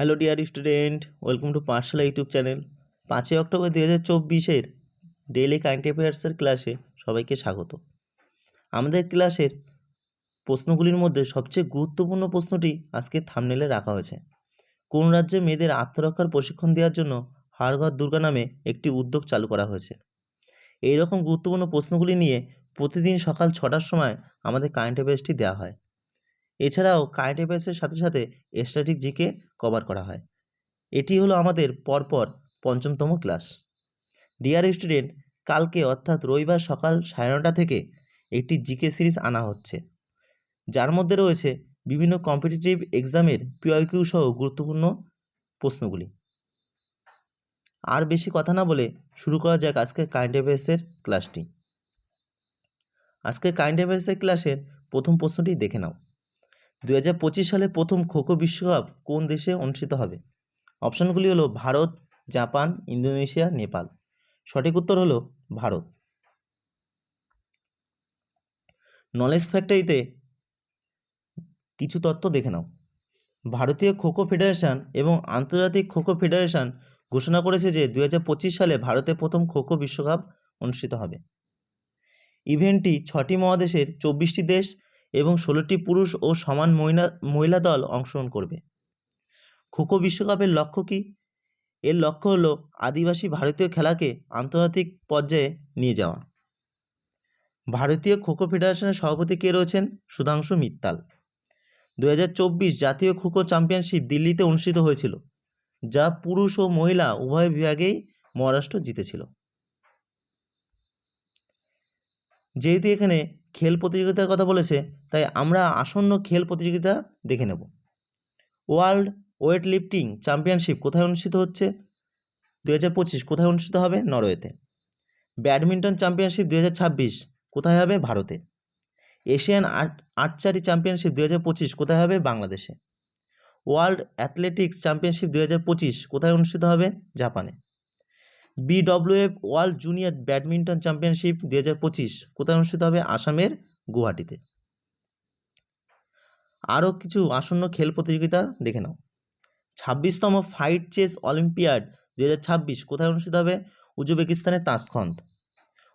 Hello dear student, welcome to Pathshala YouTube channel. পাঁচই October দু হাজার চব্বিশের ডেইলি কারেন্ট অ্যাফেয়ার্সের ক্লাসে সবাইকে স্বাগত। আমাদের ক্লাসের প্রশ্নগুলির মধ্যে সবচেয়ে গুরুত্বপূর্ণ প্রশ্নটি আজকে থামনেলে রাখা হয়েছে। কোন রাজ্যে মেয়েদের আত্মরক্ষার প্রশিক্ষণ দেওয়ার জন্য হাড়ঘর দুর্গা নামে একটি উদ্যোগ চালু করা হয়েছে? এই রকম গুরুত্বপূর্ণ প্রশ্নগুলি নিয়ে প্রতিদিন সকাল ছটার সময় আমাদের কারেন্ট অ্যাফেয়ার্সটি দেওয়া হয়। এছাড়াও কারেন্ট অ্যাফেয়ার্সের সাথে সাথে স্ট্যাটিক জিকে কভার করা হয়। এটি হলো আমাদের পরপর পঞ্চমতম ক্লাস ডিয়ার স্টুডেন্ট কালকে অর্থাৎ রবিবার সকাল সাড়ে নটা থেকে একটি জিকে সিরিজ আনা হচ্ছে। যার মধ্যে রয়েছে বিভিন্ন কম্পিটিটিভ এক্সামের পিওয়াইকিউ সহ গুরুত্বপূর্ণ প্রশ্নগুলি। আর বেশি কথা না বলে শুরু করা যাক আজকের কারেন্ট অ্যাফেয়ার্সের ক্লাসটি আজকের কারেন্ট অ্যাফেয়ার্সের ক্লাসের প্রথম প্রশ্নটি দেখে নাও। দু হাজার পঁচিশ সালে প্রথম খোখো বিশ্বকাপ কোন দেশে অনুষ্ঠিত হবে? অপশানগুলি হলো ভারত, জাপান, ইন্দোনেশিয়া, নেপাল। সঠিক উত্তর হলো ভারত। নলেজ ফ্যাক্টরিতে কিছু তথ্য দেখে নাও। ভারতীয় খোখো ফেডারেশন এবং আন্তর্জাতিক খোখো ফেডারেশন ঘোষণা করেছে যে দুই হাজার পঁচিশ সালে ভারতে প্রথম খোখো বিশ্বকাপ অনুষ্ঠিত হবে। ইভেন্টটি ছটি মহাদেশের চব্বিশটি দেশ এবং ষোলোটি পুরুষ ও সমান মহিলা মহিলা দল অংশগ্রহণ করবে। খোখো বিশ্বকাপের লক্ষ্য কী? এর লক্ষ্য হলো আদিবাসী ভারতীয় খেলাকে আন্তর্জাতিক পর্যায়ে নিয়ে যাওয়া। ভারতীয় খোখো ফেডারেশনের সভাপতি কে রয়েছেন? সুধাংশু মিত্তাল। দু হাজার চব্বিশ জাতীয় খোখো চ্যাম্পিয়নশিপ দিল্লিতে অনুষ্ঠিত হয়েছিল, যা পুরুষ ও মহিলা উভয় বিভাগেই মহারাষ্ট্র জিতেছিল। যেহেতু এখানে খেল প্রতিযোগিতার কথা বলেছে, তাই আমরা আসন্ন খেল প্রতিযোগিতা দেখে নেব। ওয়ার্ল্ড ওয়েট লিফটিং চ্যাম্পিয়নশিপ কোথায় অনুষ্ঠিত হচ্ছে? দু হাজার পঁচিশ, কোথায় অনুষ্ঠিত হবে? নরওয়েতে। ব্যাডমিন্টন চ্যাম্পিয়নশিপ দু হাজার ছাব্বিশ, কোথায় হবে? ভারতে। এশিয়ান আর্চারি চ্যাম্পিয়নশিপ দু হাজার পঁচিশ, কোথায় হবে? বাংলাদেশে। ওয়ার্ল্ড অ্যাথলেটিক্স চ্যাম্পিয়নশিপ দু হাজার পঁচিশ, কোথায় অনুষ্ঠিত হবে? জাপানে। BWF world junior badminton championship দু হাজার পঁচিশ কোথায় অনুষ্ঠিত হবে? আসামের গুয়াহাটিতে। আরও কিছু আসন্ন খেল প্রতিযোগিতা দেখে নাও। ছাব্বিশতম ফাইট চেস অলিম্পিয়াড দু হাজার ছাব্বিশ কোথায় অনুষ্ঠিত হবে? উজবেকিস্তানের তাসখন্দ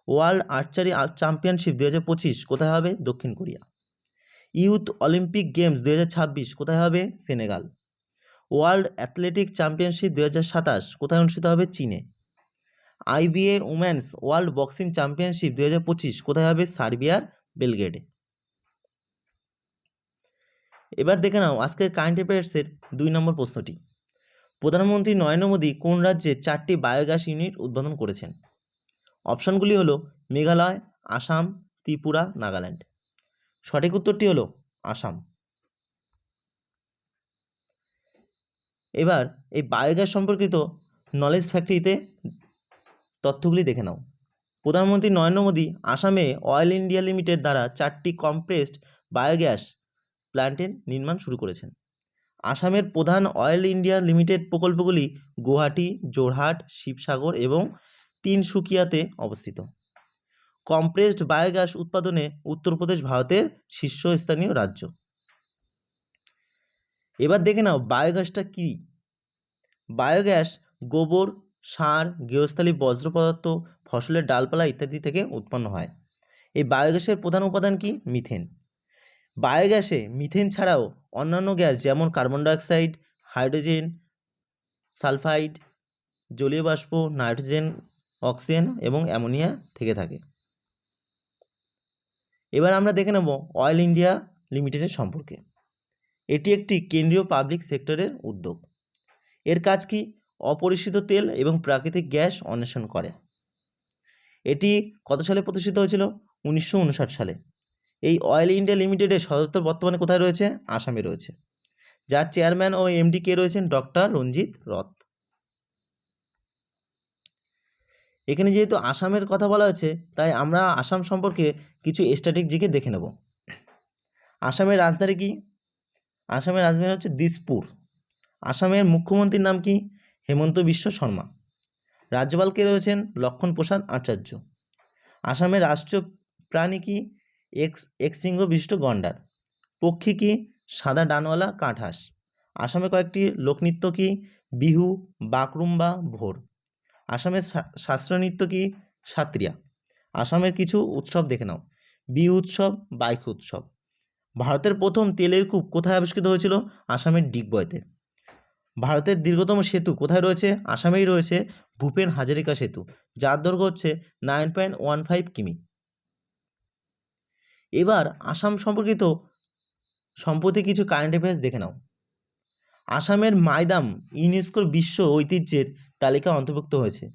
ওয়ার্ল্ড আর্চারি চ্যাম্পিয়নশিপ দু হাজার পঁচিশ কোথায় হবে? দক্ষিণ কোরিয়া। ইউথ অলিম্পিক গেমস দু হাজার ছাব্বিশ কোথায় হবে? সেনেগাল। ওয়ার্ল্ড অ্যাথলেটিক চ্যাম্পিয়নশিপ দু হাজার সাতাশ কোথায় অনুষ্ঠিত হবে? চীনে। IBA women's world boxing championship দু হাজার পঁচিশ কোথায় হবে? সার্বিয়ার বেলগেডে এবার দেখে নাও আজকের কারেন্ট অ্যাফেয়ার্সের দুই নম্বর প্রশ্নটি। প্রধানমন্ত্রী নরেন্দ্র মোদী কোন রাজ্যে চারটি বায়োগ্যাস ইউনিট উদ্বোধন করেছেন? অপশানগুলি হলো মেঘালয়, আসাম, ত্রিপুরা, নাগাল্যান্ড। সঠিক উত্তরটি হলো আসাম। এবার এই বায়োগ্যাস সম্পর্কিত নলেজ ফ্যাক্টরিতে তথ্যগুলি দেখে নাও। প্রধানমন্ত্রী নরেন্দ্র মোদী আসামে অয়েল ইন্ডিয়া লিমিটেড দ্বারা চারটি কম্প্রেসড বায়োগ্যাস প্ল্যান্টের নির্মাণ শুরু করেছেন। আসামের প্রধান অয়েল ইন্ডিয়া লিমিটেড প্রকল্পগুলি গুয়াহাটি জোরহাট শিবসাগর এবং তিনসুকিয়াতে অবস্থিত। কম্প্রেসড বায়োগ্যাস উৎপাদনে উত্তরপ্রদেশ ভারতের শীর্ষস্থানীয় রাজ্য। এবার দেখে নাও বায়োগ্যাসটা কী? বায়োগ্যাস গোবর সার, গৃহস্থালী বজ্র পদার্থ, ফসলের ডালপালা ইত্যাদি থেকে উৎপন্ন হয়। এই বায়োগ্যাসের প্রধান উপাদান কি? মিথেন। বায়োগ্যাসে মিথেন ছাড়াও অন্যান্য গ্যাস যেমন কার্বন ডাইঅক্সাইড, হাইড্রোজেন, সালফাইড, জলীয় বাষ্প, নাইট্রোজেন, অক্সিজেন এবং অ্যামোনিয়া থেকে থাকে। এবার আমরা দেখে নেব অয়েল ইন্ডিয়া লিমিটেডের সম্পর্কে। এটি একটি কেন্দ্রীয় পাবলিক সেক্টরের উদ্যোগ। এর কাজ কি? অপরিশোধিত তেল এবং প্রাকৃতিক গ্যাস অন্বেষণ করে। এটি কত সালে প্রতিষ্ঠিত হয়েছিল? উনিশশো উনষাট সালে। এই অয়েল ইন্ডিয়া লিমিটেডের সদর বর্তমানে কোথায় রয়েছে? আসামে রয়েছে। যার চেয়ারম্যান ও এমডি কে রয়েছেন? ডক্টর রঞ্জিত রথ। এখানে যেহেতু আসামের কথা বলা হয়েছে, তাই আমরা আসাম সম্পর্কে কিছু স্ট্র্যাটেজিকে দেখে নেব। আসামের রাজধানী কি? আসামের রাজধানী হচ্ছে দিসপুর। আসামের মুখ্যমন্ত্রীর নাম কি? হেমন্ত বিশ্ব শর্মা। রাজ্যপাল কে রয়েছেন লক্ষণ প্রসাদ আচার্য। আসামের রাষ্ট্রীয় প্রাণী কি এক্স সিংহ বিশিষ্ট গন্ডার? পক্ষী কি সাদা ডানওয়ালা কাঠহাঁস আসামে কয়েকটি লোকনৃত্য কি বিহু, বাকরুম্বা, ভোর? আসামের শা- শাস্ত্রীয় নৃত্য কি সাত্রিয়া? আসামের কিছু উৎসব দেখে নাও। বিহু উৎসব, বাইক উৎসব। ভারতের প্রথম তেলের কূপ কোথায় আবিষ্কৃত হয়েছিল? আসামের ডিগবয়তে ভারতের দীর্ঘতম সেতু কোথায় রয়েছে? আসামেই রয়েছে ভূপেন হাজারিকা সেতু। যার দৈর্ঘ্য হচ্ছে নাইন পয়েন্ট ওয়ান ফাইভ কিমি। এবার আসাম সম্পর্কিত সম্প্রতি কিছু কারেন্ট অ্যাফেয়ার্স দেখে নাও। আসামের মাইদাম ইউনেস্কোর বিশ্ব ঐতিহ্যের তালিকায় অন্তর্ভুক্ত হয়েছে।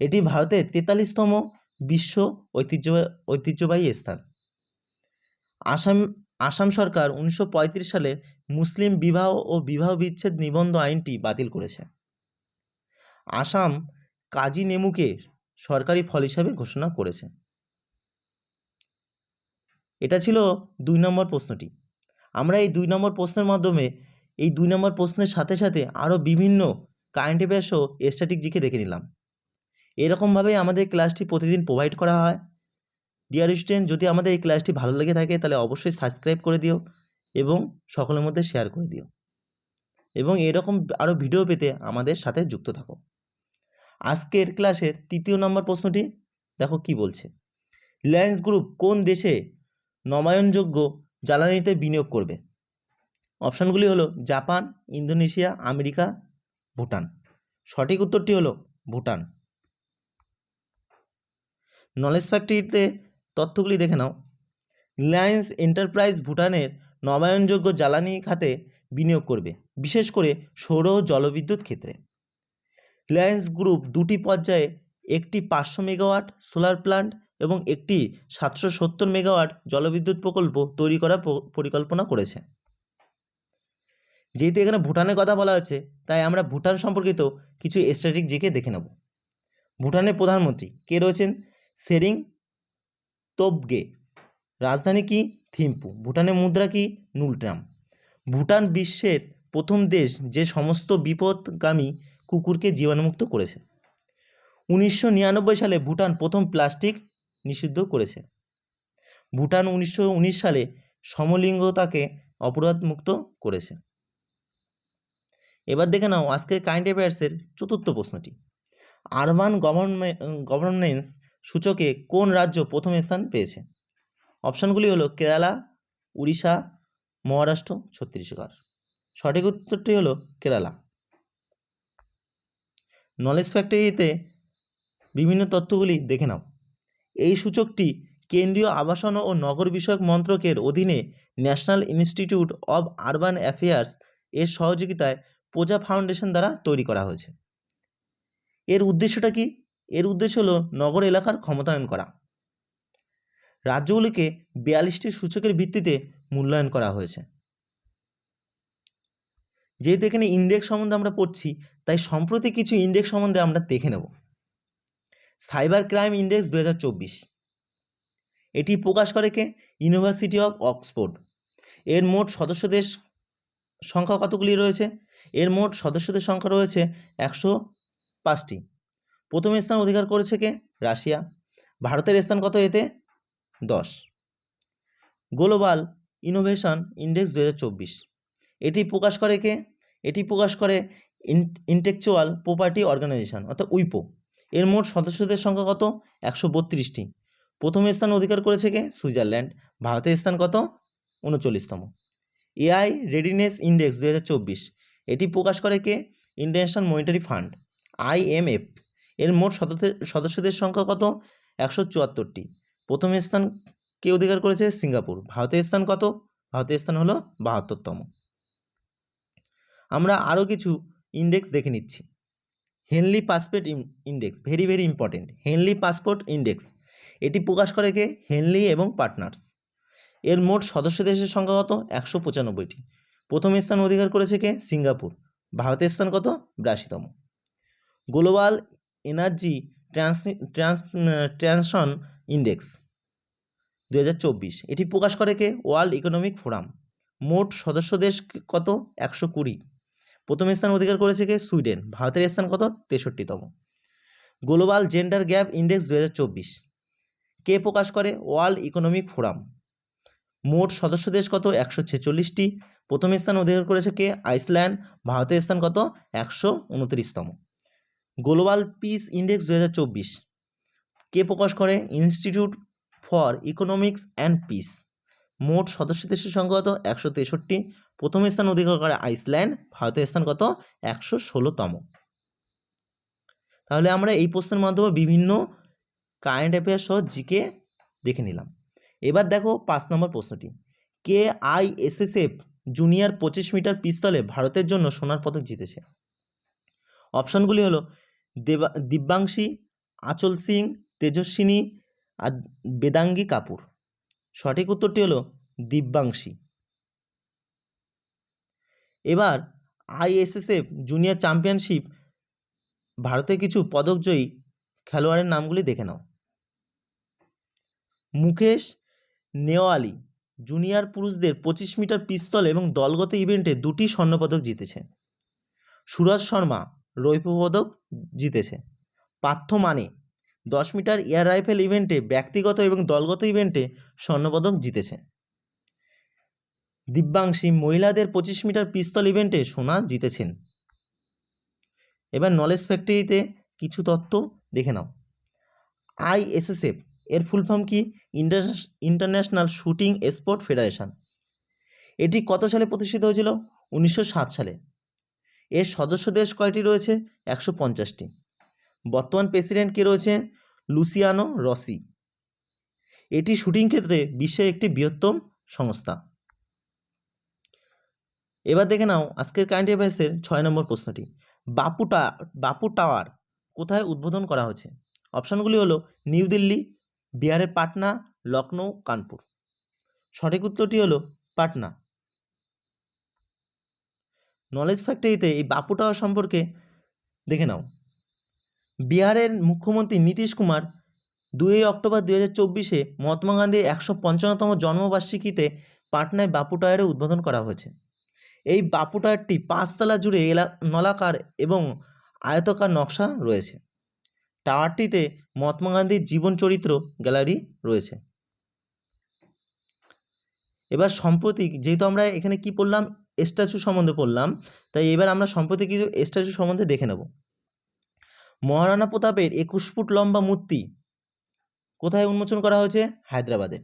এটি ভারতের তেতাল্লিশতম বিশ্ব ঐতিহ্য, ঐতিহ্যবাহী স্থান। আসাম আসাম সরকার উনিশশো পঁয়ত্রিশ সালে মুসলিম বিবাহ ও বিবাহ বিচ্ছেদ নিবন্ধ আইনটি বাতিল করেছে। আসাম কাজী নেমুকে সরকারি ফল হিসাবে ঘোষণা করেছে। এটা ছিল দুই নম্বর প্রশ্নটি। আমরা এই দুই নম্বর প্রশ্নের মাধ্যমে এই দুই নম্বর প্রশ্নের সাথে সাথে আরও বিভিন্ন কারেন্ট অ্যাফেয়ার্স ও স্ট্যাটিক জিকে দেখে নিলাম। এরকমভাবেই আমাদের ক্লাসটি প্রতিদিন প্রোভাইড করা হয়। ডিয়ার স্টুডেন্ট যদি আমাদের এই ক্লাসটি ভালো লেগে থাকে, তাহলে অবশ্যই সাবস্ক্রাইব করে দিও। এবং সকলের মধ্যে শেয়ার করে দিও। এবং এরকম আরও ভিডিও পেতে আমাদের সাথে যুক্ত থাকো। আজকের ক্লাসের তৃতীয় নম্বর প্রশ্নটি দেখো কি বলছে। রিলায়েন্স গ্রুপ কোন দেশে নবায়নযোগ্য জ্বালানিতে বিনিয়োগ করবে? অপশানগুলি হলো জাপান, ইন্দোনেশিয়া, আমেরিকা, ভুটান। সঠিক উত্তরটি হলো ভুটান। নলেজ ফ্যাক্টরিতে তথ্যগুলি দেখে নাও। রিলায়েন্স এন্টারপ্রাইজ ভুটানের নবায়নযোগ্য জ্বালানি খাতে বিনিয়োগ করবে, বিশেষ করে সৌর জলবিদ্যুৎ ক্ষেত্রে। রিলায়েন্স গ্রুপ দুটি পর্যায়ে একটি পাঁচশো মেগাওয়াট সোলার প্ল্যান্ট এবং একটি সাতশো সত্তর মেগাওয়াট জলবিদ্যুৎ প্রকল্প তৈরি করার পরিকল্পনা করেছে। যেহেতু এখানে ভুটানের কথা বলা হয়েছে, তাই আমরা ভুটান সম্পর্কিত কিছু স্ট্র্যাটেজিক জিকে দেখে নেব। ভুটানের প্রধানমন্ত্রী কে রয়েছেন? সেরিং তোবগে। রাজধানী কি থিম্পু, ভুটানের মুদ্রা কি নুলট্রাম ভুটান বিশ্বের প্রথম দেশ যে সমস্ত বিপদগামী কুকুরকে জীবাণুমুক্ত করেছে। উনিশশো নিরানব্বই সালে ভুটান প্রথম প্লাস্টিক নিষিদ্ধ করেছে। ভুটান উনিশশো উনিশ সালে সমলিঙ্গতাকে অপরাধমুক্ত করেছে। এবার দেখে নাও আজকের কারেন্ট অ্যাফেয়ার্সের চতুর্থ প্রশ্নটি। আরবান গভর্নমেন্ট গভর্নেন্স সূচকে কোন রাজ্য প্রথম স্থান পেয়েছে? অপশানগুলি হলো কেরালা, উড়িষ্যা, মহারাষ্ট্র, ছত্তিশগড়। সঠিক উত্তরটি হলো কেরালা। নলেজ ফ্যাক্টরিতে বিভিন্ন তথ্যগুলি দেখে নাও। এই সূচকটি কেন্দ্রীয় আবাসন ও নগর বিষয়ক মন্ত্রকের অধীনে national institute of urban affairs এর সহযোগিতায় প্রজা ফাউন্ডেশন দ্বারা তৈরি করা হয়েছে। এর উদ্দেশ্যটা কি? এর উদ্দেশ্য হলো নগর এলাকার ক্ষমতায়ন করা। রাজ্যগুলিকে বিয়াল্লিশটি সূচকের ভিত্তিতে মূল্যায়ন করা হয়েছে। যেহেতু এখানে ইন্ডেক্স সম্বন্ধে আমরা পড়ছি, তাই সম্প্রতি কিছু ইন্ডেক্স সম্বন্ধে আমরা দেখে নেব। সাইবার ক্রাইম ইন্ডেক্স দু হাজার চব্বিশ। এটি প্রকাশ করে কে? ইউনিভার্সিটি অফ অক্সফোর্ড এর মোট সদস্য দেশ সংখ্যা কতগুলি রয়েছে? এর মোট সদস্যদের সংখ্যা রয়েছে একশো পাঁচটি। প্রথম স্থান অধিকার করেছে কে? রাশিয়া। ভারতের স্থান কত এতে? দশ। গ্লোবাল ইনোভেশন ইন্ডেক্স দু হাজার চব্বিশ। এটি প্রকাশ করে কে? এটি প্রকাশ করে ইন্টেকচুয়াল প্রপার্টি অর্গানাইজেশন অর্থাৎ উইপো। এর মোট সদস্যদের সংখ্যা কত? একশো বত্রিশটি। প্রথম স্থান অধিকার করেছে কে? সুইজারল্যান্ড। ভারতের স্থান কত? উনচল্লিশতম। এআই রেডিনেস ইন্ডেক্স দু হাজার চব্বিশ। এটি প্রকাশ করে কে? ইন্টারন্যাশনাল মনিটারি ফান্ড আইএমএফ এর মোট সদস্যদের সদস্যদের সংখ্যা কত? একশো চুয়াত্তরটি। প্রথম স্থান কে অধিকার করেছে? সিঙ্গাপুর। ভারতের স্থান কত? ভারতের স্থান হলো বাহাত্তরতম। আমরা আরও কিছু ইন্ডেক্স দেখে নিচ্ছি। Henley passport index very very important Henley passport index এটি প্রকাশ করে কে? হেনলি এবং পার্টনার্স এর মোট সদস্য দেশের সংখ্যা কত? একশো পঁচানব্বইটি। প্রথম স্থান অধিকার করেছে কে? সিঙ্গাপুর। ভারতের স্থান কত? বিরাশিতম। Global energy trans trans transition index দু হাজার চব্বিশ, এটি প্রকাশ করে কে? ওয়ার্ল্ড ইকোনমিক ফোরাম মোট সদস্য দেশ কত? একশো কুড়ি। প্রথম স্থান অধিকার করেছে কে? সুইডেন। ভারতের স্থান কত? তেষট্টিতম। গ্লোবাল জেন্ডার গ্যাপ ইন্ডেক্স দু হাজার চব্বিশ। কে প্রকাশ করে? ওয়ার্ল্ড ইকোনমিক ফোরাম মোট সদস্য দেশ কত? একশো ছেচল্লিশটি। প্রথম স্থান অধিকার করেছে কে? আইসল্যান্ড। ভারতের স্থান কত? একশো উনত্রিশতম। গ্লোবাল পিস ইন্ডেক্স দু হাজার চব্বিশ। কে প্রকাশ করে? Institute for economics and peace মোট সদস্য দেশের সংখ্যা কত? একশো তেষট্টি। প্রথম স্থান অধিকার করে আইসল্যান্ড। ভারতের স্থান কত? একশো ষোলোতম। তাহলে আমরা এই প্রশ্নের মাধ্যমে বিভিন্ন কারেন্ট অ্যাফেয়ার সহ জিকে দেখে নিলাম। এবার দেখো পাঁচ নম্বর প্রশ্নটি। কে I S S F junior পঁচিশ মিটার পিস্তলে ভারতের জন্য সোনার পদক জিতেছে? অপশনগুলি হলো দেবা, দিব্যাংশী, আচল সিং তেজস্বিনী আর বেদাঙ্গী কাপুর। সঠিক উত্তরটি হলো দিব্যাংশী। এবার আইএসএসএফ জুনিয়র চ্যাম্পিয়নশিপ ভারতের কিছু পদকজয়ী খেলোয়াড়ের নামগুলি দেখে নাও। মুকেশ নেওয়ালি জুনিয়র পুরুষদের পঁচিশ মিটার পিস্তল এবং দলগত ইভেন্টে দুটি স্বর্ণপদক জিতেছে। সুরজ শর্মা রৌপ্য পদক জিতেছে। পার্থ মানে দশ মিটার এয়ার রাইফেল ইভেন্টে ব্যক্তিগত এবং দলগত ইভেন্টে স্বর্ণপদক জিতেছে। দিব্যাংশী মহিলাদের পঁচিশ মিটার পিস্তল ইভেন্টে সোনা জিতেছেন। এবার নলেজ ফ্যাক্টরিতে কিছু তথ্য দেখে নাও। আইএসএসএফ এর ফুল ফর্ম কি? ইন্টারন্যাশনাল শুটিং স্পোর্ট ফেডারেশন এটি কত সালে প্রতিষ্ঠিত হয়েছিল? উনিশশো সাত সালে। এর সদস্য দেশ কয়টি রয়েছে? একশো পঞ্চাশটি। বর্তমান প্রেসিডেন্ট কে রয়েছে লুসিয়ানো রসি। এটি শুটিং ক্ষেত্রে বিশ্বের একটি বৃহত্তম সংস্থা। এবার দেখে নাও আজকের কারেন্ট অ্যাফেয়ার্সের ছয় নম্বর প্রশ্নটি। বাপু টা, বাপু টাওয়ার কোথায় উদ্বোধন করা হয়েছে? অপশানগুলি হলো নিউ দিল্লি, বিহারের পাটনা লখনৌ কানপুর। সঠিক উত্তরটি হলো পাটনা। নলেজ ফ্যাক্টরিতে এই বাপু টাওয়ার সম্পর্কে দেখে নাও। বিহারের মুখ্যমন্ত্রী নীতিশ কুমার দুই অক্টোবর দুই হাজার চব্বিশে মহাত্মা গান্ধীর একশো পঞ্চান্নতম জন্মবার্ষিকীতে পাটনায় বাপু টায়ারের উদ্বোধন করা হয়েছে। এই বাপু টায়ারটি পাঁচতলা জুড়ে এলা, নলাকার এবং আয়তকার নকশা রয়েছে। টাওয়ারটিতে মহাত্মা গান্ধীর জীবন চরিত্র গ্যালারি রয়েছে। এবার সম্প্রতি যেহেতু আমরা এখানে কি পড়লাম, স্ট্যাচু সম্বন্ধে পড়লাম, তাই এবার আমরা সম্প্রতি কিছু স্ট্যাচু সম্বন্ধে দেখে নেব। মহারানা প্রতাপের একুশ ফুট লম্বা মূর্তি কোথায় উন্মোচন করা হয়েছে? হায়দ্রাবাদে।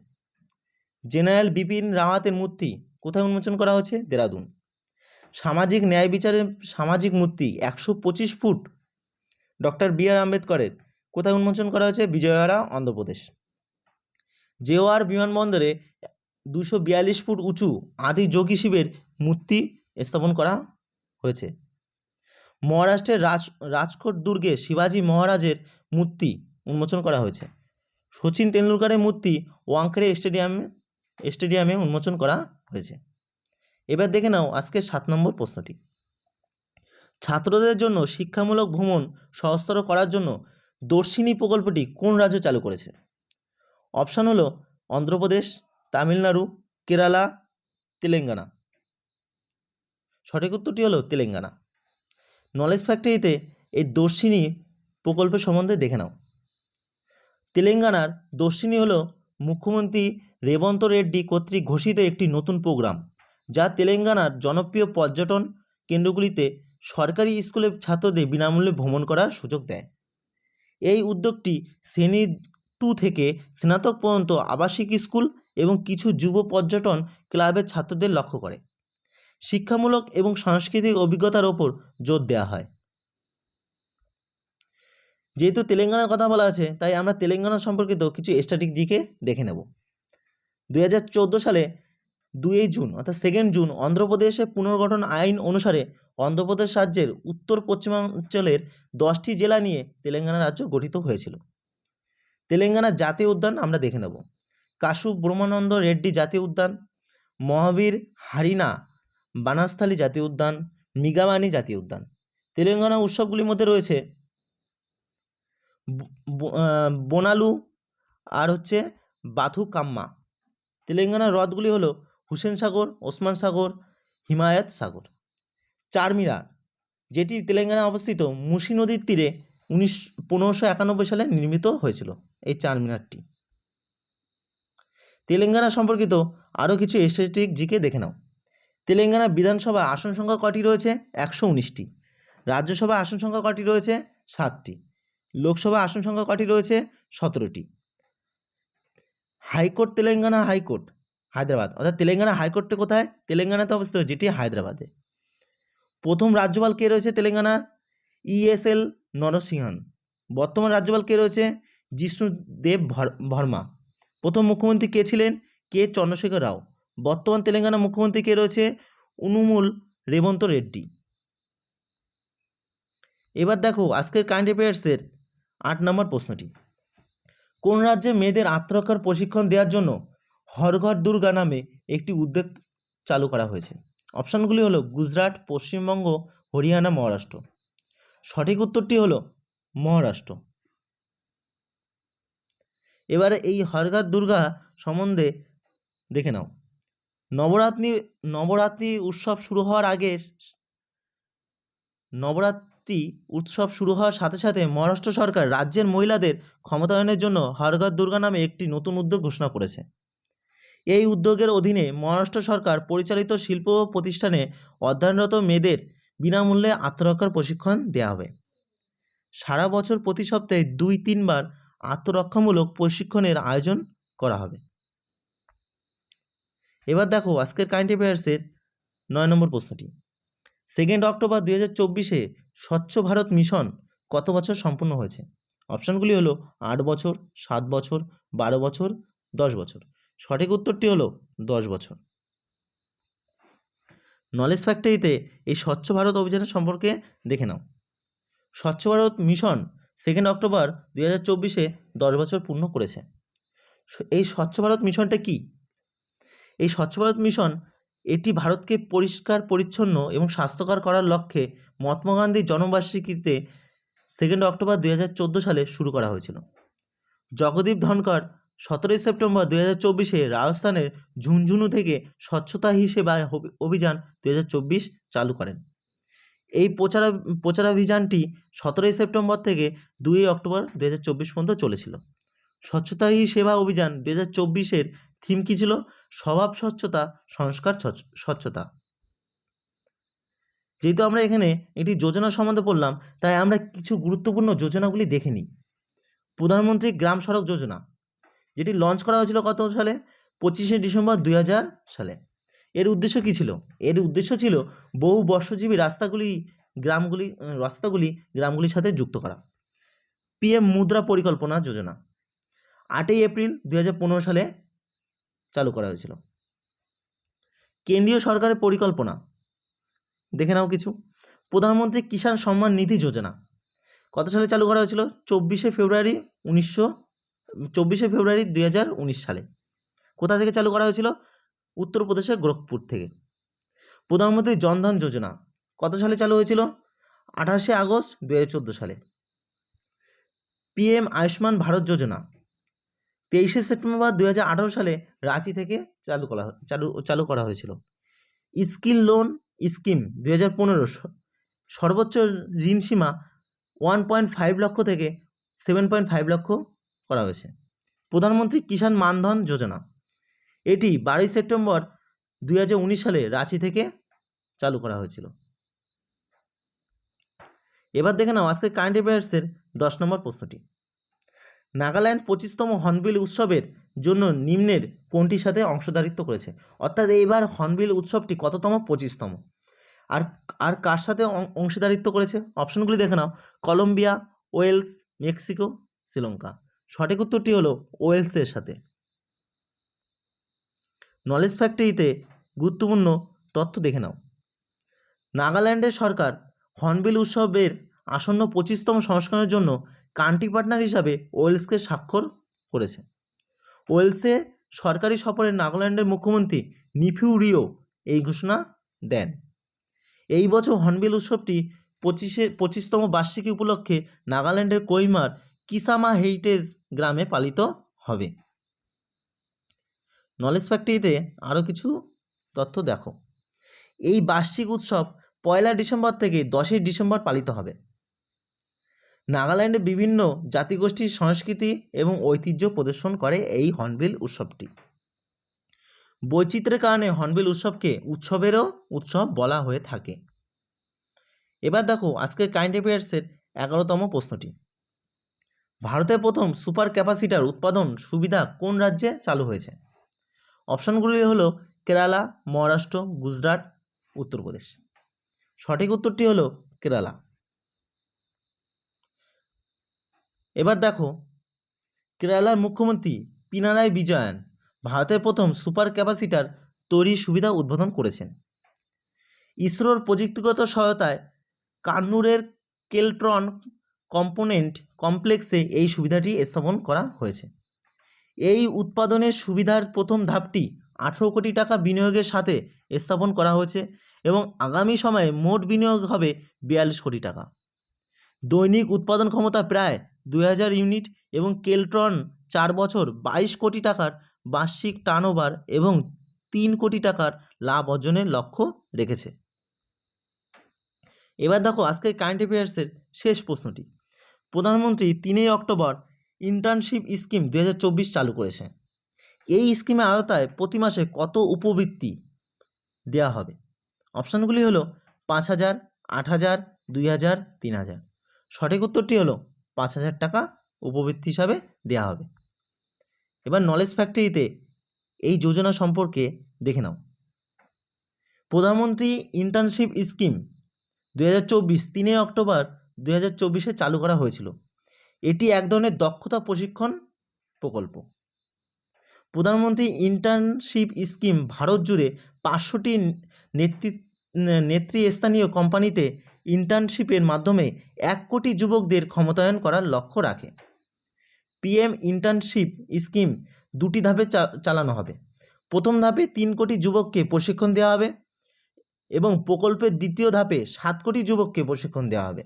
জেনারেল বিপিন রাওয়াতের মূর্তি কোথায় উন্মোচন করা হয়েছে? দেরাদুন। সামাজিক ন্যায় বিচারের সামাজিক মূর্তি একশো পঁচিশ ফুট ডক্টর বি আর আম্বেদকরের কোথায় উন্মোচন করা হয়েছে? বিজয়ওয়াড়া, অন্ধ্রপ্রদেশ। জেওয়ার বিমানবন্দরে দুশো বিয়াল্লিশ ফুট উঁচু আদি যোগী শিবের মূর্তি স্থাপন করা হয়েছে। মহারাষ্ট্রের রাজ, রাজকোট দুর্গে শিবাজি মহারাজের মূর্তি উন্মোচন করা হয়েছে। সচিন তেন্ডুলকারের মূর্তি ওয়াংখেড়ে স্টেডিয়ামে স্টেডিয়ামে উন্মোচন করা হয়েছে। এবার দেখে নাও আজকের সাত নম্বর প্রশ্নটি। ছাত্রদের জন্য শিক্ষামূলক ভ্রমণ সহজতর করার জন্য দর্শিনী প্রকল্পটি কোন রাজ্য চালু করেছে? অপশান হলো অন্ধ্রপ্রদেশ, তামিলনাড়ু, কেরালা, তেলেঙ্গানা। সঠিক উত্তরটি হলো তেলেঙ্গানা। নলেজ ফ্যাক্টরিতে এই দর্শিনী প্রকল্প সম্বন্ধে দেখে নাও। তেলেঙ্গানার দর্শিনী হলো মুখ্যমন্ত্রী রেবন্ত রেড্ডি কর্তৃক ঘোষিত একটি নতুন প্রোগ্রাম, যা তেলেঙ্গানার জনপ্রিয় পর্যটন কেন্দ্রগুলিতে সরকারি স্কুলের ছাত্রদের বিনামূল্যে ভ্রমণ করার সুযোগ দেয়। এই উদ্যোগটি শ্রেণি টু থেকে স্নাতক পর্যন্ত আবাসিক স্কুল এবং কিছু যুব পর্যটন ক্লাবের ছাত্রদের লক্ষ্য করে। শিক্ষামূলক এবং সাংস্কৃতিক অভিজ্ঞতার ওপর জোর দেওয়া হয়। যেহেতু তেলেঙ্গানার কথা বলা আছে, তাই আমরা তেলেঙ্গানা সম্পর্কিত কিছু স্ট্যাটিক দিকে দেখে নেব। দুই হাজার চোদ্দ সালে দুই জুন, অর্থাৎ সেকেন্ড জুন, অন্ধ্রপ্রদেশে পুনর্গঠন আইন অনুসারে অন্ধ্রপ্রদেশ রাজ্যের উত্তর পশ্চিমাঞ্চলের দশটি জেলা নিয়ে তেলেঙ্গানা রাজ্য গঠিত হয়েছিল। তেলেঙ্গানা জাতীয় উদ্যান আমরা দেখে নেব। কাশু, ব্রহ্মানন্দ, রেড্ডি জাতীয় উদ্যান, মহাবীর, হারিনা বানাসথালী জাতীয় উদ্যান মিগামানি জাতীয় উদ্যান। তেলেঙ্গানা উৎসবগুলির মধ্যে রয়েছে বোনালু আর হচ্ছে বাথুকাম্মা। তেলেঙ্গানার হ্রদগুলি হলো হুসেন সাগর, ওসমান সাগর, হিমায়ত সাগর। চারমিনার, যেটি তেলেঙ্গানায় অবস্থিত মুসি নদীর তীরে উনিশ, পনেরোশো একানব্বই সালে নির্মিত হয়েছিল এই চারমিনারটি। তেলেঙ্গানা সম্পর্কিত আরও কিছু এস্থেটিক জিকে দেখে নাও। তেলেঙ্গানা বিধানসভা আসন সংখ্যা কটি রয়েছে? একশো উনিশটি। রাজ্যসভা আসন সংখ্যা কটি রয়েছে? সাতটি। লোকসভা আসন সংখ্যা কটি রয়েছে? সতেরোটি। High court Telangana high court, Hyderabad. অর্থাৎ তেলেঙ্গানা হাইকোর্টটা কোথায়? তেলেঙ্গানাতে অবস্থিত, যেটি হায়দ্রাবাদে। প্রথম রাজ্যপাল কে রয়েছে তেলেঙ্গানার? ইএসএল নরসিংহন। বর্তমান রাজ্যপাল কে রয়েছে? জিষ্ণুদেব ভর- ভর্মা। প্রথম মুখ্যমন্ত্রী কে ছিলেন? কে? চন্দ্রশেখর রাও। বর্তমান তেলেঙ্গানা মুখ্যমন্ত্রী কে রয়েছে? উনুমুল রেবন্ত রেড্ডি। এবার দেখো, আজকের কারেন্ট অ্যাফেয়ার্সের আট নম্বর প্রশ্নটি। কোন রাজ্যে মেয়েদের আত্মরক্ষার প্রশিক্ষণ দেওয়ার জন্য হরঘর দুর্গা নামে একটি উদ্যোগ চালু করা হয়েছে? অপশানগুলি হলো গুজরাট, পশ্চিমবঙ্গ, হরিয়ানা, মহারাষ্ট্র। সঠিক উত্তরটি হলো মহারাষ্ট্র। এবারে এই হরঘর দুর্গা সম্বন্ধে দেখে নাও। নবরাত্রি নবরাত্রি উৎসব শুরু হওয়ার আগে নবরাত্রি উৎসব শুরু হওয়ার সাথে সাথে মহারাষ্ট্র সরকার রাজ্যের মহিলাদের ক্ষমতায়নের জন্য হরঘর দুর্গা নামে একটি নতুন উদ্যোগ ঘোষণা করেছে। এই উদ্যোগের অধীনে মহারাষ্ট্র সরকার পরিচালিত শিল্প প্রতিষ্ঠানে অধ্যয়নরত মেয়েদের বিনামূল্যে আত্মরক্ষার প্রশিক্ষণ দেওয়া হবে। সারা বছর প্রতি সপ্তাহে দুই তিনবার আত্মরক্ষামূলক প্রশিক্ষণের আয়োজন করা হবে। এবার দেখো আজকের কারেন্ট অ্যাফেয়ার্সের নয় নম্বর প্রশ্নটি। সেকেন্ড অক্টোবর দুই হাজার চব্বিশে স্বচ্ছ ভারত মিশন কত বছর সম্পূর্ণ হয়েছে? অপশানগুলি হলো আট বছর, সাত বছর, বারো বছর, দশ বছর। সঠিক উত্তরটি হলো দশ বছর। নলেজ ফ্যাক্টরিতে এই স্বচ্ছ ভারত অভিযানের সম্পর্কে দেখে নাও। স্বচ্ছ ভারত মিশন সেকেন্ড অক্টোবর দুই হাজার চব্বিশে দশ বছর পূর্ণ করেছে। এই স্বচ্ছ ভারত মিশনটা কি? এই স্বচ্ছ ভারত মিশন এটি ভারতকে পরিষ্কার, পরিচ্ছন্ন এবং স্বাস্থ্যকর করার লক্ষ্যে মহাত্মা গান্ধীর জন্মবার্ষিকীতে সেকেন্ড অক্টোবর দুই হাজার চোদ্দ সালে শুরু করা হয়েছিল। জগদীপ ধনকর সতেরোই সেপ্টেম্বর দুই হাজার চব্বিশে রাজস্থানের ঝুনঝুনু থেকে স্বচ্ছতা হি সেবা অভিযান দুই হাজার চব্বিশ চালু করেন। এই প্রচার, প্রচারাভিযানটি সতেরোই সেপ্টেম্বর থেকে দুই অক্টোবর দুই হাজার চব্বিশ পর্যন্ত চলেছিল। স্বচ্ছতা হি সেবা অভিযান দুই হাজার চব্বিশের থিম কী ছিল? স্বভাব স্বচ্ছতা, সংস্কার স্বচ্ছ- স্বচ্ছতা। যেহেতু আমরা এখানে একটি যোজনা সম্বন্ধে পড়লাম, তাই আমরা কিছু গুরুত্বপূর্ণ যোজনাগুলি দেখে নিই। প্রধানমন্ত্রী গ্রাম সড়ক যোজনা, যেটি লঞ্চ করা হয়েছিল কত সালে? পঁচিশে ডিসেম্বর দুই হাজার সালে। এর উদ্দেশ্য কী ছিল? এর উদ্দেশ্য ছিল বহু বর্ষজীবী রাস্তাগুলি, গ্রামগুলি রাস্তাগুলি গ্রামগুলির সাথে যুক্ত করা। পিএম মুদ্রা পরিকল্পনা যোজনা, আটই এপ্রিল দুই হাজার পনেরো সালে চালু করা হয়েছিল। কেন্দ্রীয় সরকারের পরিকল্পনা। দেখে নাও কিছু। প্রধানমন্ত্রী কিষাণ সম্মান নিধি যোজনা। কত সালে চালু করা হয়েছিল? চব্বিশে ফেব্রুয়ারি উনিশশো, চব্বিশে ফেব্রুয়ারি দুই হাজার উনিশ সালে। কোথা থেকে চালু করা হয়েছিল? উত্তরপ্রদেশের গোরখপুর থেকে। প্রধানমন্ত্রী জনধন যোজনা। কত সালে চালু হয়েছিল? আঠাশে আগস্ট দু হাজার চোদ্দ সালে। পিএম আয়ুষ্মান ভারত যোজনা। তেইশে সেপ্টেম্বর দুই হাজার আঠারো সালে রাঁচি থেকে চালু করা চালু চালু করা হয়েছিল। স্কিল লোন স্কিম দুই হাজার পনেরো সর্বোচ্চ ঋণ সীমা ওয়ান পয়েন্ট ফাইভ লক্ষ থেকে সেভেন পয়েন্ট ফাইভ লক্ষ করা হয়েছে। প্রধানমন্ত্রী কিষাণ মানধন যোজনা। এটি বারোই সেপ্টেম্বর দুই হাজার উনিশ সালে রাঁচি থেকে চালু করা হয়েছিল। এবার দেখে নাও আজকে কারেন্ট অ্যাফেয়ার্সের দশ নম্বর প্রশ্নটি। নাগাল্যান্ড পঁচিশতম হর্নবিল উৎসবের জন্য নিম্নের কোনটির সাথে অংশদারিত্ব করেছে? অর্থাৎ এইবার হর্নবিল উৎসবটি কততম? পঁচিশতম। আর আর কার সাথে অংশীদারিত্ব করেছে? অপশনগুলি দেখে নাও। Colombia, Wales, Mexico, Sri Lanka. সঠিক উত্তরটি হলো ওয়েলসের সাথে। নলেজ ফ্যাক্টরিতে গুরুত্বপূর্ণ তথ্য দেখে নাও। নাগাল্যান্ডের সরকার হর্নবিল উৎসবের আসন্ন পঁচিশতম সংস্করণের জন্য কান্ট্রি পার্টনার হিসাবে ওয়েলসকে স্বাক্ষর করেছে। ওয়েলসে সরকারি সফরে নাগাল্যান্ডের মুখ্যমন্ত্রী নিফিউ রিও এই ঘোষণা দেন। এই বছর হর্নবিল উৎসবটি পঁচিশে, পঁচিশতম বার্ষিকী উপলক্ষে নাগাল্যান্ডের কৈমার কিসামা হেরিটেজ গ্রামে পালিত হবে। নলেজ ফ্যাক্টরিতে আরও কিছু তথ্য দেখো। এই বার্ষিক উৎসব পয়লা ডিসেম্বর থেকে দশই ডিসেম্বর পালিত হবে। নাগাল্যান্ডে বিভিন্ন জাতিগোষ্ঠীর সংস্কৃতি এবং ঐতিহ্য প্রদর্শন করে এই হর্নবিল উৎসবটি। বৈচিত্র্যের কারণে হর্নবিল উৎসবকে উৎসবেরও উৎসব বলা হয়ে থাকে। এবার দেখো, আজকের কারেন্ট অ্যাফেয়ার্সের এগারোতম প্রশ্নটি। ভারতের প্রথম সুপার ক্যাপাসিটার উৎপাদন সুবিধা কোন রাজ্যে চালু হয়েছে? অপশানগুলি হলো কেরালা, মহারাষ্ট্র, গুজরাট, উত্তরপ্রদেশ। সঠিক উত্তরটি হলো কেরালা। এবার দেখো, কেরালার মুখ্যমন্ত্রী পিনারাই বিজয়ন ভারতের প্রথম সুপার ক্যাপাসিটার তৈরির সুবিধা উদ্বোধন করেছেন। ইসরোর প্রযুক্তিগত সহায়তায় কান্নুরের কেলট্রন কম্পোনেন্ট কমপ্লেক্সে এই সুবিধাটি স্থাপন করা হয়েছে। এই উৎপাদনের সুবিধার প্রথম ধাপটি আঠেরো কোটি টাকা বিনিয়োগের সাথে স্থাপন করা হয়েছে এবং আগামী সময়ে মোট বিনিয়োগ হবে বিয়াল্লিশ কোটি টাকা। দৈনিক উৎপাদন ক্ষমতা প্রায় দুই হাজার ইউনিট এবং কেলট্রন চার বছর বাইশ কোটি টাকার বার্ষিক টার্নওভার এবং তিন কোটি টাকার লাভ অর্জনের লক্ষ্য রেখেছে। এবার দেখো আজকের কারেন্ট অ্যাফেয়ার্সের শেষ প্রশ্নটি। প্রধানমন্ত্রী তিনই অক্টোবর ইন্টার্নশিপ স্কিম দু হাজার চব্বিশ চালু করেছে এই স্কিমের আওতায় প্রতি মাসে কত উপবৃত্তি দেওয়া হবে? অপশানগুলি হলো পাঁচ হাজার, আট হাজার, দুই হাজার, তিন হাজার। সঠিক উত্তরটি হলো পাঁচ হাজার টাকা উপবৃত্তি হিসাবে দেওয়া হবে। এবার নলেজ ফ্যাক্টরিতে এই যোজনা সম্পর্কে দেখে নাও। প্রধানমন্ত্রী ইন্টার্নশিপ স্কিম দু হাজার চব্বিশ তিনই অক্টোবর দু হাজার চব্বিশে চালু করা হয়েছিল। এটি এক ধরনের দক্ষতা প্রশিক্ষণ প্রকল্প। প্রধানমন্ত্রী ইন্টার্নশিপ স্কিম ভারত জুড়ে পাঁচশোটি নেতৃ, নেতৃস্থানীয় কোম্পানিতে ইন্টার্নশিপের মাধ্যমে এক কোটি যুবকদের ক্ষমতায়ন করার লক্ষ্য রাখে। পিএম ইন্টার্নশিপ স্কিম দুটি ধাপে চালানো হবে। প্রথম ধাপে তিন কোটি যুবককে প্রশিক্ষণ দেওয়া হবে এবং প্রকল্পের দ্বিতীয় ধাপে সাত কোটি যুবককে প্রশিক্ষণ দেওয়া হবে।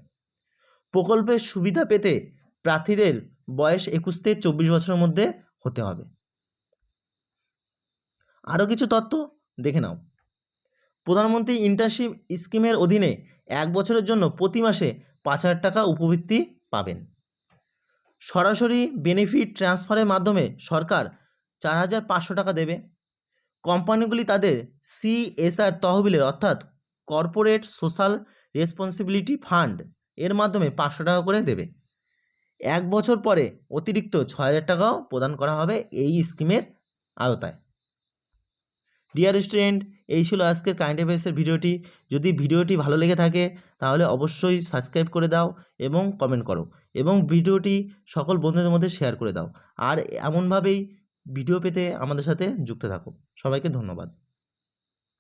প্রকল্পের সুবিধা পেতে প্রার্থীদের বয়স একুশ থেকে চব্বিশ বছরের মধ্যে হতে হবে। আরও কিছু তথ্য দেখে নাও। প্রধানমন্ত্রী ইন্টার্নশিপ স্কিমের অধীনে এক বছরের জন্য প্রতি মাসে পাঁচ হাজার টাকা উপবৃত্তি পাবেন। সরাসরি বেনিফিট ট্রান্সফারের মাধ্যমে সরকার চার হাজার পাঁচশো টাকা দেবে। কোম্পানিগুলি তাদের সিএসআর তহবিলের অর্থাৎ কর্পোরেট সোশ্যাল রেসপন্সিবিলিটি ফান্ড এর মাধ্যমে পাঁচশো টাকা করে দেবে। এক বছর পরে অতিরিক্ত ছ হাজার টাকাও প্রদান করা হবে এই স্কিমের আওতায়। ডিয়ার স্টুডেন্ট এই ছিল আজকের কারেন্ট অ্যাফেয়ার্সের ভিডিওটি। যদি ভিডিওটি ভালো লেগে থাকে, তাহলে অবশ্যই সাবস্ক্রাইব করে দাও এবং কমেন্ট করো এবং ভিডিওটি সকল বন্ধুদের মধ্যে শেয়ার করে দাও। আর এমনভাবেই ভিডিও পেতে আমাদের সাথে যুক্ত থাকো। সবাইকে ধন্যবাদ।